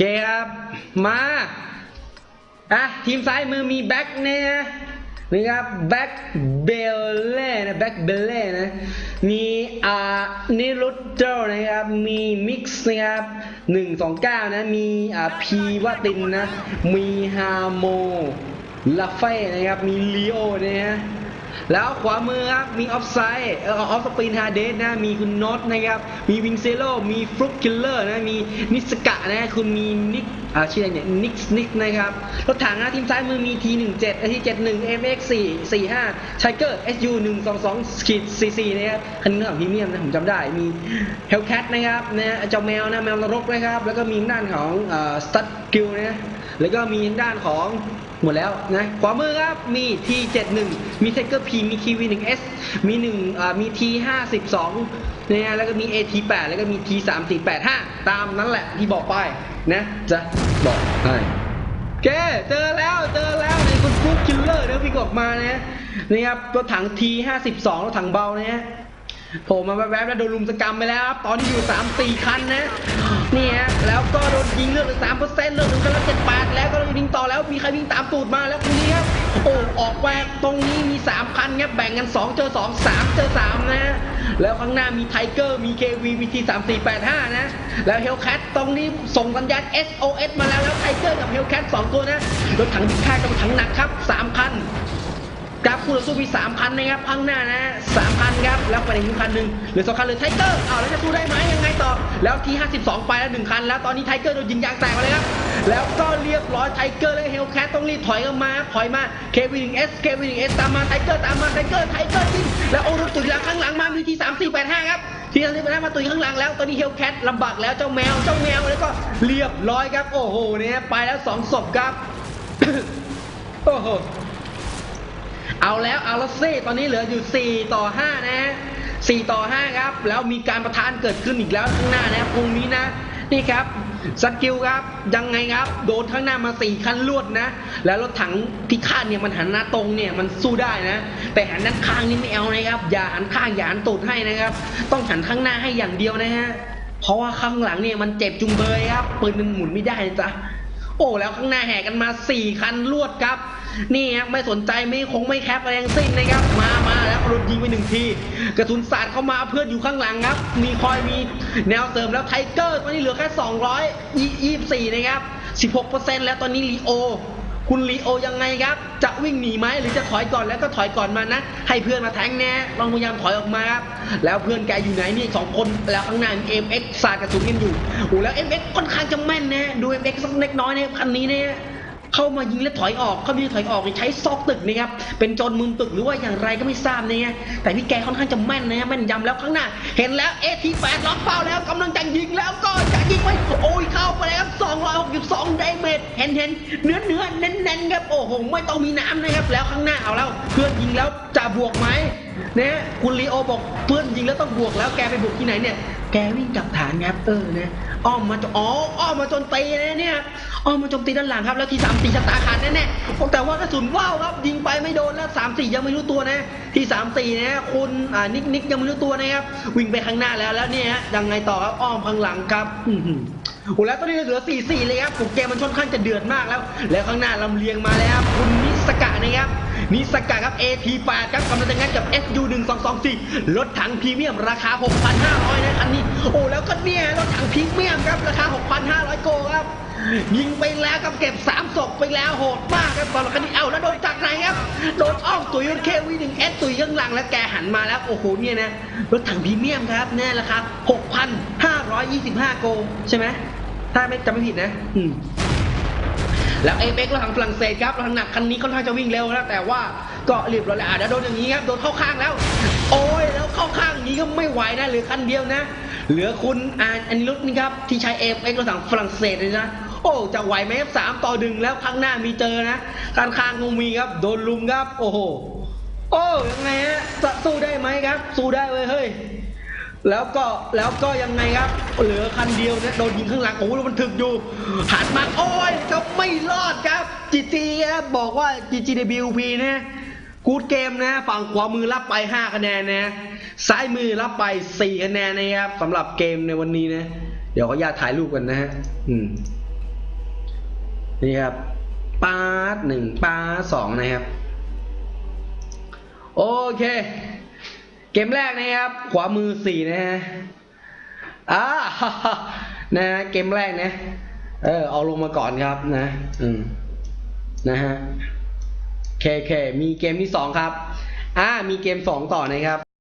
เคครับมาอะทีมซ้ายมือมีแบ็คเนี่ยนี่ครับแบ็คเบลเล่นะแบ็คเบลเล่นะมีอ่านิรุตเจลนะครับมีมิกซ์นะครับหนึ่งสองเก้านะมีอ่าพีวาตินนะมีฮาโมลาเฟ่นะครับมีลีโอนะฮะ แล้วขวามือครับมีออฟไซด์เออออฟสปรินฮาเดสนะมีคุณน็อตนะครับมีวิงเซโลมีฟลุกคิลเลอร์นะมีนิสกะนะคุณมีนิกอ่าชื่ออะไรเนี่ยนิกสนิกนะครับรถถังนะทีมซ้ายมือมี T17 T71 MX4 45 Tiger SU 122 ขีด44นะครับคันนี้ของพรีเมียมนะผมจำได้มี Hellcat นะครับนะเจ้าแมวนะแมวนรกนะครับแล้วก็มีด้านของอ่อ Stud Gill นะแล้วก็มีด้านของ หมดแล้วนะขวามือครับมี T71 มี Tiger P มี KV1S มี1อ่ามี T52 นะฮะแล้วก็มี AT8 แล้วก็มี T3485 ตามนั้นแหละที่บอกไปนะจะบอกให้โอเคเจอแล้วเจอแล้วในคุณฟุกคิลเลอร์นะวิ่งออกมานะนี่ครับรถถัง T52 รถถังเบานะฮะโผล่มาแวบๆแล้วโดนลุมสกรรมไปแล้วครับตอนนี้อยู่3 4คันนะนี่ฮะแล้ว ยิงเลือดเหลือ3เปอร์เซ็นต์เลือดถึงกันแล้ว78แล้วก็โดนยิงต่อแล้วมีใครวิ่งตามตูดมาแล้วคนนี้ครับโอ้ออกแวกตรงนี้มี3คันครับแบ่งกัน2เจอ2 3เจอ3นะแล้วข้างหน้ามีไทเกอร์มี KV มี T 3 4 8 5นะ แล้วเฮลแคทตรงนี้ส่งสัญญาณ SOS มาแล้วแล้วไทเกอร์กับเฮลแคท2ตัวนะรถถังพิฆาตกับรถถังหนักครับ3คัน คู่ต่อสู้มี3,000นะครับข้างหน้านะ3,000ครับแล้วไปในอีกคันหนึ่งเหลือสองคันเหลือไทเกอร์อ้าวแล้วจะสู้ได้ไหมยังไงต่อ แล้วที่52ไปแล้วหนึ่งคัน แล้วตอนนี้ไทเกอร์โดนยิงยางแตกไปเลยครับแล้วก็เรียบร้อยไทเกอร์และเฮลแคทต้องรีบถอยออกมาถอยมา KV1S KV1S ตามมาไทเกอร์ตามมาไทเกอร์ไทเกอร์ยิงแล้วโอรุตุยหลังข้างหลังมามีที่3485ครับที่3485มาตุยข้างหลังแล้วตอนนี้เฮลแคทลำบากแล้วเจ้าแมวเจ้าแมวแล้วก็เรียบร้อยครับ โอ้โหเนี่ยไปแล้วสองศพครับ โอ้โห เอาแล้วเอาแล้วซิตอนนี้เหลืออยู่ 4 ต่อ 5 นะ 4 ต่อ 5 ครับ แล้วมีการประทานเกิดขึ้นอีกแล้วข้างหน้านะครับตรงนี้นะ นี่ครับสกิลครับยังไงครับ โดนข้างหน้ามา4คันรวดนะ แล้วรถถังพิฆาเนี่ยมันหันหน้าตรงเนี่ยมันสู้ได้นะ แต่หันด้านข้างนี่ไม่เอานะครับ อย่าหันข้างอย่าหันตูดให้นะครับ ต้องหันข้างหน้าให้อย่างเดียวนะฮะเพราะว่าข้างหลังเนี่ยมันเจ็บจุงเบยครับปืนมันหมุนไม่ได้นะจ๊ะโอ้แล้วข้างหน้าแห่กันมา4คันรวดครับ นี่ครับไม่สนใจไม่คงไม่แคปอะไรทั้งสิ้นนะครับ มามาแล้วรถยิงไปหนึ่งที กระสุนสาดเข้ามาเพื่อนอยู่ข้างหลังครับ มีคอยมีแนวเสริมแล้วไทเกอร์ตอนนี้เหลือแค่224นะครับ16%แล้วตอนนี้ลีโอ คุณลีโอยังไงครับ จะวิ่งหนีไหมหรือจะถอยก่อนแล้วก็ถอยก่อนมานะ ให้เพื่อนมาแทงแน่ลองพยายามถอยออกมาครับ แล้วเพื่อนแกอยู่ไหนนี่สองคนแล้วข้างหน้าเอ็มเอ็กซ์สาดกระสุนกันอยู่โอ้แล้วเอ็มเอ็กค่อนข้างจะแม่นนะดูเอ็มเอ็กสักเล็กน้อยเนี่ยคันนี้เนี่ย เข้ามายิงและถอยออกเขามายิงถอยออกใช้ซอกตึกนะครับเป็นโจรมุมตึกหรือว่าอย่างไรก็ไม่ทราบนะฮะแต่พี่แกค่อนข้างจะแม่นนะฮะแม่นยำแล้วข้างหน้า เห็นแล้วเอทีแปดล็อกเป้าแล้วกำลังจะยิงแล้วก็จะยิงไปโอ้ยเข้าไปแล้ว262ไดเมจเห็นเห็นเนื้อเนื้อเน้นเน้นครับโอ้โหไม่ต้องมีน้ำนะครับแล้วข้างหน้าเอาแล้วเพื่อนยิงแล้วจะบวกไหมเนี่ยคุณลีโอบอกเพื่อนยิงแล้วต้องบวกแล้วแกไปบวกที่ไหนเนี่ย แกวิ่งกับฐานครับเออนะอ้อมมาจอ๋ออ้อมมาจนตีนะเนี่ยอ้อมมาจมตีด้านหลังครับ แล้วทีสามสี่ชะตาขาดแน่ๆแต่ว่ากระสุนว่าวครับยิงไปไม่โดนแล้วสามสี่ยังไม่รู้ตัวนะ ทีสามสี่นะคุณอ่านิกนิกยังไม่รู้ตัวนะครับวิ่งไปข้างหน้าแล้วแล้วเนี่ยยังไงต่อครับอ้อมข้างหลังครับอื้อหือโอ้แล้วตอนนี้เหลือสี่สี่เลยครับผมเกมมันค่อนข้างจะเดือดมากแล้ว แล้วข้างหน้าลำเลียงมาแล้ว คุณนิสกะนะครับ นิสกะครับ AT8 ครับกำลังจะงัดกับ SU 1 2 2 4 รถถังพรีเมียมราคา 6,500 นะคันนี้ โอ้แล้วก็เนี่ยรถถังพรีเมียมครับราคา 6,500 โกครับ ยิงไปแล้วครับเก็บ3ศพไปแล้วโหดมากครับตอนคันนี้เอ้าแล้วโดนจากไหนครับ โดนอ้อมตุ๋ยรถเควีหนึ่งเอสตุ๋ยข้างหลังแล้วแกหันมาแล้วโอ้โหเนี่ยนะรถถังพรีเมียมครับเนี่ยราคา6,525 โกใช่ไหมถ้าไม่จำไม่ผิดนะ อืม แล้วเอเบ็กรถถังฝรั่งเศสครับรถถังหนักคันนี้ค่อนข้างจะวิ่งเร็วนะแต่ว่าก็เรียบร้อยแล้วอะเดี๋ยวโดนอย่างนี้ครับโดนเข้าข้างแล้ว โอ้ยแล้วเข้าข้างอย่างนี้ก็ไม่ไหวนะเหลือคันเดียวนะ เหลือคุณอาอันนี้รถนี่ครับที่ใช้เอเบกรถถังฝรั่งเศสเลยนะโอ้จะไหวไหมครับสามต่อหนึ่งแล้วข้างหน้ามีเจอนะข้างข้างคงมีครับโดนลุมครับ โอ้โหโอ้ยังไงฮะจะสู้ได้ไหมครับ สู้ได้เว้ยเฮ้ย แล้วก็แล้วก็ยังไงครับ เหลือคันเดียวเนี่ยโดนยิงข้างหลังโอ้โหแล้วมันถึกอยู่หันมาโอ้ยก็ไม่รอดครับจีจีครับบอกว่า GGWP นะกูดเกมนะ ฝั่งขวามือรับไป 5 คะแนนนะซ้ายมือรับไป 4 คะแนนนะครับสำหรับเกมในวันนี้นะ เดี๋ยวขออนุญาตถ่ายรูปกันนะฮะอืมนี่ครับปาหนึ่งปาสองนะครับ โอเค เกมแรกนะครับ ขวามือสี่นะฮะอ่านะฮะเกมแรกนะ เออ เอาลงมาก่อนครับนะ อืม นะฮะเคเคมีเกมที่สองครับ อ่า มีเกมสองต่อนะครับ